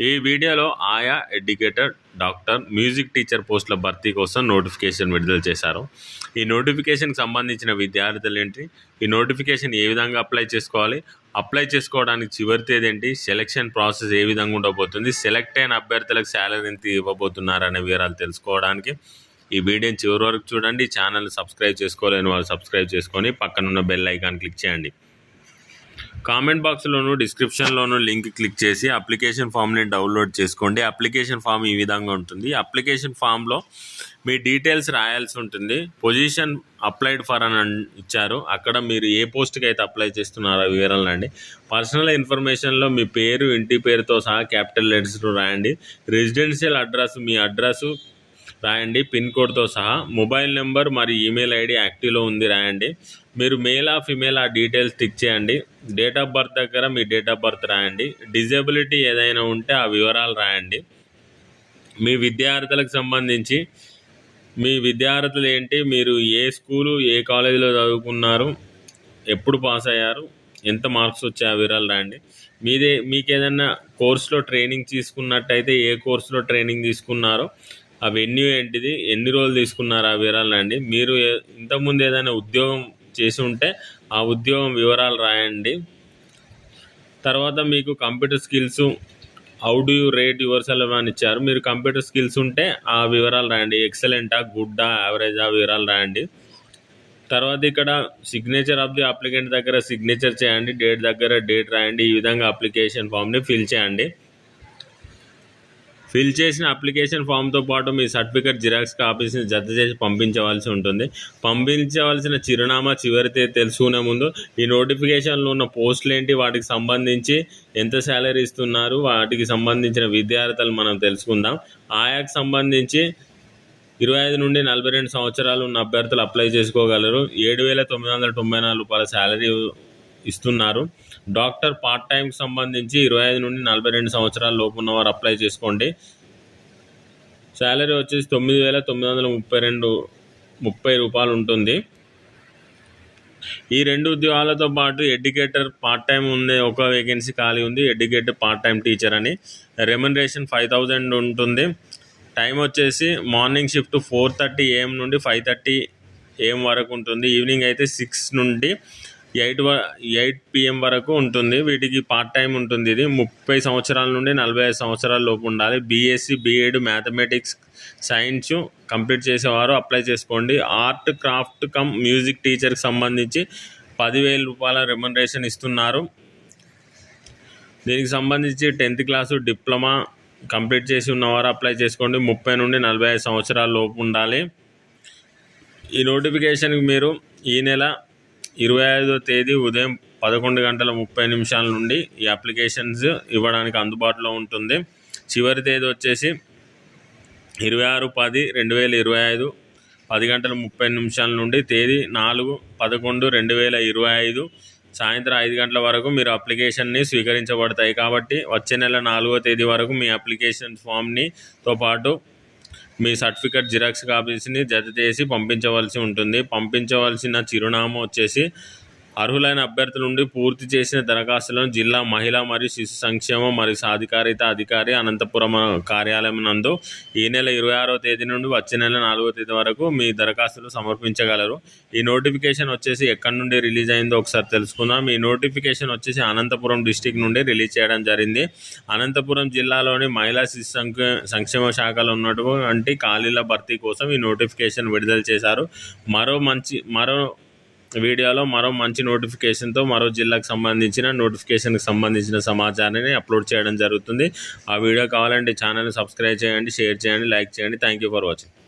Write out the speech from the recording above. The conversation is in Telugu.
ఈ వీడియోలో ఆయా ఎడ్యుకేటర్ డాక్టర్ మ్యూజిక్ టీచర్ పోస్టుల భర్తీ కోసం నోటిఫికేషన్ విడుదల చేశారు. ఈ నోటిఫికేషన్కి సంబంధించిన విద్యార్థులు ఏంటి? ఈ నోటిఫికేషన్ ఏ విధంగా అప్లై చేసుకోవాలి? అప్లై చేసుకోవడానికి చివరి తేదీ ఏంటి? సెలక్షన్ ప్రాసెస్ ఏ విధంగా ఉండబోతుంది? సెలెక్ట్ అయిన అభ్యర్థులకు శాలరీ ఎంత ఇవ్వబోతున్నారు అనే వివరాలు తెలుసుకోవడానికి ఈ వీడియోని చివరి వరకు చూడండి. ఛానల్ సబ్స్క్రైబ్ చేసుకోలేని వాళ్ళు సబ్స్క్రైబ్ చేసుకొని పక్కనున్న బెల్ ఐకాన్ క్లిక్ చేయండి. కామెంట్ బాక్స్లోను డిస్క్రిప్షన్లోను లింక్ క్లిక్ చేసి అప్లికేషన్ ఫామ్ని డౌన్లోడ్ చేసుకోండి. అప్లికేషన్ ఫామ్ ఈ విధంగా ఉంటుంది. అప్లికేషన్ ఫామ్లో మీ డీటెయిల్స్ రాయాల్సి ఉంటుంది. పొజిషన్ అప్లైడ్ ఫర్ అని ఇచ్చారు. అక్కడ మీరు ఏ పోస్ట్కి అయితే అప్లై చేస్తున్నారో వివరాలు రండి పర్సనల్ ఇన్ఫర్మేషన్లో మీ పేరు ఇంటి పేరుతో సహా క్యాపిటల్ లెటర్స్ రాయండి. రెసిడెన్షియల్ అడ్రస్ మీ అడ్రస్ రాయండి. పిన్ కోడ్తో సహా మొబైల్ నెంబర్ మరియు ఈమెయిల్ ఐడి యాక్టివ్లో ఉంది రాయండి. మీరు మేల్ ఆ ఫిమేల్ ఆ డీటెయిల్స్ టిక్ చేయండి. డేట్ ఆఫ్ బర్త్ దగ్గర మీ డేట్ ఆఫ్ బర్త్ రాయండి. డిజేబిలిటీ ఏదైనా ఉంటే ఆ వివరాలు రాయండి. మీ విద్యార్థులకు సంబంధించి మీ విద్యార్థులు ఏంటి? మీరు ఏ స్కూలు ఏ కాలేజీలో చదువుకున్నారు? ఎప్పుడు పాస్ అయ్యారు? ఎంత మార్క్స్ వచ్చాయి? ఆ వివరాలు రాయండి. మీదే మీకు ఏదైనా కోర్సులో ట్రైనింగ్ తీసుకున్నట్టయితే ఏ కోర్సులో ట్రైనింగ్ తీసుకున్నారో ఆ వెన్యూ ఏంటిది? ఎన్ని రోజులు తీసుకున్నారు ఆ వివరాలు అండి? మీరు ఇంతకుముందు ఏదైనా ఉద్యోగం చేసి ఉంటే ఆ ఉద్యోగం వివరాలు రాయండి. తర్వాత మీకు computer skills how do you rate yourself అని ఇచ్చారు. మీరు కంప్యూటర్ స్కిల్స్ ఉంటే ఆ వివరాలు రాయండి. ఎక్సలెంటా గుడ్డా యావరేజా వివరాలు రాయండి. తర్వాత ఇక్కడ సిగ్నేచర్ ఆఫ్ ది అప్లికెంట్ దగ్గర సిగ్నేచర్ చేయండి. డేట్ దగ్గర డేట్ రాయండి. ఈ విధంగా అప్లికేషన్ ఫామ్ని ఫిల్ చేయండి. ఫిల్ చేసిన అప్లికేషన్ ఫామ్తో పాటు మీ సర్టిఫికేట్ జిరాక్స్ కాపీస్ని జత చేసి పంపించవలసి ఉంటుంది. పంపించవలసిన చిరునామా చివరి తెలుసుకునే ముందు ఈ నోటిఫికేషన్లో ఉన్న పోస్టులు ఏంటి వాటికి సంబంధించి ఎంత శాలరీ ఇస్తున్నారు? వాటికి సంబంధించిన విద్యార్థులు మనం తెలుసుకుందాం. ఆయాకు సంబంధించి ఇరవై ఐదు నుండి నలభై రెండు సంవత్సరాలు ఉన్న అభ్యర్థులు అప్లై చేసుకోగలరు. ఏడు వేల తొమ్మిది వందల తొంభై నాలుగు రూపాయల శాలరీ ఇస్తున్నారు. డాక్టర్ పార్ట్ టైంకి సంబంధించి ఇరవై ఐదు నుండి నలభై రెండు సంవత్సరాల లోపు ఉన్నవారు అప్లై చేసుకోండి. శాలరీ వచ్చేసి తొమ్మిది వేల తొమ్మిది వందల ముప్పై రెండు ముప్పై రూపాయలు ఉంటుంది. ఈ రెండు ఉద్యోగాలతో పాటు ఎడ్యుకేటర్ పార్ట్ టైం ఉండే ఒక వేకెన్సీ ఖాళీ ఉంది. ఎడ్యుకేటర్ పార్ట్ టైం టీచర్ అని. రెమ్యునరేషన్ ఫైవ్ థౌజండ్ ఉంటుంది. టైం వచ్చేసి morning shift four thirty AM నుండి ఫైవ్ థర్టీ ఏఎం వరకు ఉంటుంది. ఈవినింగ్ అయితే సిక్స్ నుండి ఎయిట్ వ ఎయిట్ పిఎం వరకు ఉంటుంది. వీటికి పార్ట్ టైం ఉంటుంది ఇది. ముప్పై సంవత్సరాల నుండి నలభై ఐదు సంవత్సరాల లోపు ఉండాలి. BSc BEd mathematics science complete చేసేవారు అప్లై చేసుకోండి. ఆర్ట్ క్రాఫ్ట్ కమ్ మ్యూజిక్ టీచర్కి సంబంధించి పదివేల రూపాయల రెమ్యునరేషన్ ఇస్తున్నారు. దీనికి సంబంధించి టెన్త్ క్లాసు డిప్లొమా కంప్లీట్ చేసి ఉన్నవారు అప్లై చేసుకోండి. ముప్పై నుండి నలభై ఐదు సంవత్సరాల లోపు ఉండాలి. ఈ నోటిఫికేషన్కి మీరు ఈ నెల ఇరవై ఐదో తేదీ ఉదయం పదకొండు గంటల ముప్పై నిమిషాల నుండి ఈ అప్లికేషన్స్ ఇవ్వడానికి అందుబాటులో ఉంటుంది. చివరి తేదీ వచ్చేసి ఇరవై ఆరు పది రెండు వేల ఇరవై ఐదు పది గంటల ముప్పై నిమిషాల నుండి తేదీ నాలుగు పదకొండు రెండు వేల ఇరవై ఐదు సాయంత్రం ఐదు గంటల వరకు మీరు అప్లికేషన్ని స్వీకరించబడతాయి. కాబట్టి వచ్చే నెల నాలుగో తేదీ వరకు మీ అప్లికేషన్ ఫామ్ని తో పాటు మీ సర్టిఫికేట్ జిరాక్స్ కాపీస్ని జత చేసి పంపించవలసి ఉంటుంది. పంపించవలసిన చిరునామా వచ్చేసి అర్హులైన అభ్యర్థుల నుండి పూర్తి చేసిన దరఖాస్తులను జిల్లా మహిళా మరియు శిశు సంక్షేమ మరియు సాధికారిత అధికారి అనంతపురం కార్యాలయం నందు ఈ నెల ఇరవై ఆరో తేదీ నుండి వచ్చే నెల నాలుగో తేదీ వరకు మీ దరఖాస్తులు సమర్పించగలరు. ఈ నోటిఫికేషన్ వచ్చేసి ఎక్కడి నుండి రిలీజ్ అయిందో ఒకసారి తెలుసుకుందాం. ఈ నోటిఫికేషన్ వచ్చేసి అనంతపురం డిస్టిక్ నుండి రిలీజ్ చేయడం జరిగింది. అనంతపురం జిల్లాలోని మహిళా శిశు సంక్షేమ శాఖలో ఉన్నటువంటి ఖాళీల భర్తీ కోసం ఈ నోటిఫికేషన్ విడుదల చేశారు. మరో మంచి మరో వీడియోలో మరో మంచి నోటిఫికేషన్తో మరో జిల్లాకు సంబంధించిన నోటిఫికేషన్కి సంబంధించిన సమాచారాన్ని అప్లోడ్ చేయడం జరుగుతుంది. ఆ వీడియో కావాలంటే ఛానల్ని సబ్స్క్రైబ్ చేయండి షేర్ చేయండి లైక్ చేయండి. Thank you for watching